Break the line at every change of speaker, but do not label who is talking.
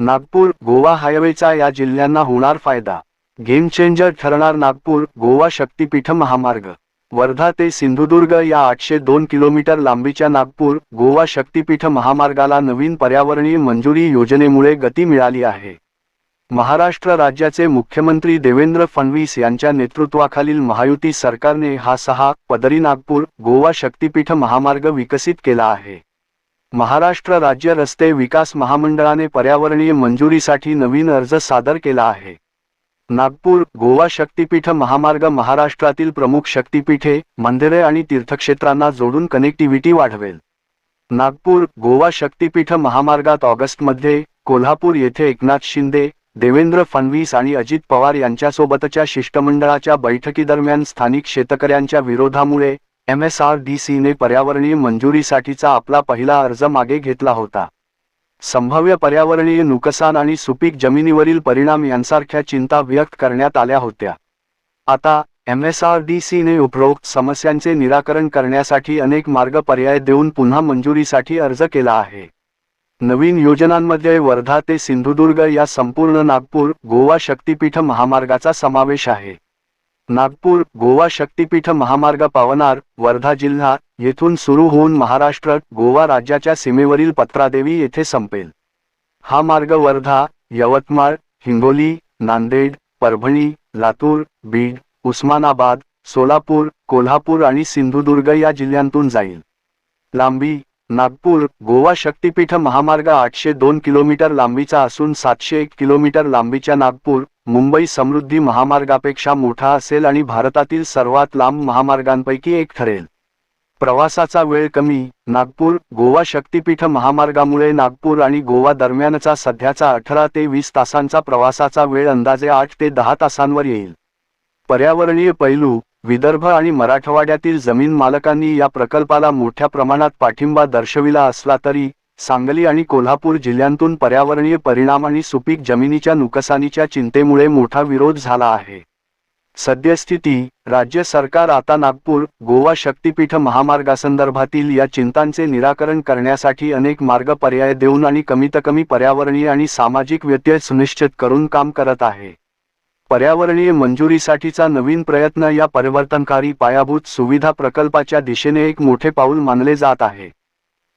नागपूर गोवा हायवेचा या जिल्ह्यांना होणार फायदा. गेम चेंजर ठरणार नागपूर गोवा शक्तीपीठ महामार्ग. वर्धा ते सिंधुदुर्ग या आठशे दोन किलोमीटर लांबीच्या नागपूर गोवा शक्तीपीठ महामार्गाला नवीन पर्यावरणीय मंजुरी योजनेमुळे गती मिळाली आहे. महाराष्ट्र राज्याचे मुख्यमंत्री देवेंद्र फडणवीस यांच्या नेतृत्वाखालील महायुती सरकारने हा सहा पदरी नागपूर गोवा शक्तीपीठ महामार्ग विकसित केला आहे. महाराष्ट्र राज्य रस्ते विकास महामंडळाने पर्यावरणीय मंजुरीसाठी नवीन अर्ज सादर केला आहे. नागपूर गोवा शक्तीपीठ महामार्ग महाराष्ट्रातील प्रमुख शक्तीपीठे मंदिरे आणि तीर्थक्षेत्रांना जोडून कनेक्टिव्हिटी वाढवेल. नागपूर गोवा शक्तीपीठ महामार्गात ऑगस्टमध्ये कोल्हापूर येथे एकनाथ शिंदे देवेंद्र फडणवीस आणि अजित पवार यांच्यासोबतच्या शिष्टमंडळाच्या बैठकीदरम्यान स्थानिक शेतकऱ्यांच्या विरोधामुळे एम एस आर डी सीने पर्यावरणीय मंजुरीसाठीचा आपला पहिला अर्ज मागे घेतला होता. संभाव्य पर्यावरणीय नुकसान आणि सुपीक जमिनीवरील परिणाम यांसारख्या चिंता व्यक्त करण्यात आल्या होत्या. आता एम एस आर डी सीने उपरोक्त समस्यांचे निराकरण करण्यासाठी अनेक मार्ग पर्याय देऊन पुन्हा मंजुरीसाठी अर्ज केला आहे. नवीन योजनांमध्ये वर्धा ते सिंधुदुर्ग या संपूर्ण नागपूर गोवा शक्तीपीठ महामार्गाचा समावेश आहे. नागपूर गोवा शक्तीपीठ महामार्ग पावनार वर्धा जिल्हा येथून सुरू होऊन महाराष्ट्र गोवा राज्याच्या सीमेवरील पत्रादेवी येथे संपेल. हा मार्ग वर्धा यवतमाळ हिंगोली नांदेड परभणी लातूर बीड उस्मानाबाद सोलापूर कोल्हापूर आणि सिंधुदुर्ग या जिल्ह्यांतून जाईल. लांबी नागपूर गोवा शक्तीपीठ महामार्ग आठशे दोन किलोमीटर लांबीचा असून सातशे एक किलोमीटर लांबीच्या नागपूर मुंबई समृद्धी महामार्गापेक्षा मोठा असेल आणि भारतातील सर्वात लांब महामार्गांपैकी एक ठरेल. प्रवासाचा वेळ कमी नागपूर गोवा शक्तीपीठ महामार्गामुळे नागपूर आणि गोवा दरम्यानचा सध्याचा अठरा ते वीस तासांचा प्रवासाचा वेळ अंदाजे आठ ते दहा तासांवर येईल. पर्यावरणीय पैलू विदर्भ आणि मराठवाड्यातील जमीन मालकांनी या प्रकल्पाला मोठ्या प्रमाणात पाठिंबा दर्शविला असला तरी सांगली आणि कोल्हापूर जिल्ह्यांतून पर्यावरणीय परिणाम आणि सुपीक जमिनीच्या नुकसानीच्या चिंतेमुळे मोठा विरोध झाला आहे. सद्यस्थिती राज्य सरकार आता नागपूर गोवा शक्तीपीठ महामार्गासंदर्भातील या चिंतांचे निराकरण करण्यासाठी अनेक मार्ग पर्याय देऊन आणि कमीत कमी पर्यावरणीय आणि सामाजिक व्यत्यय सुनिश्चित करून काम करत आहे. पर्यावरणीय मंजुरीसाठीचा नवीन प्रयत्न या परिवर्तनकारी पायाभूत सुविधा प्रकल्पाच्या दिशेने एक मोठे पाऊल मानले जात आहे.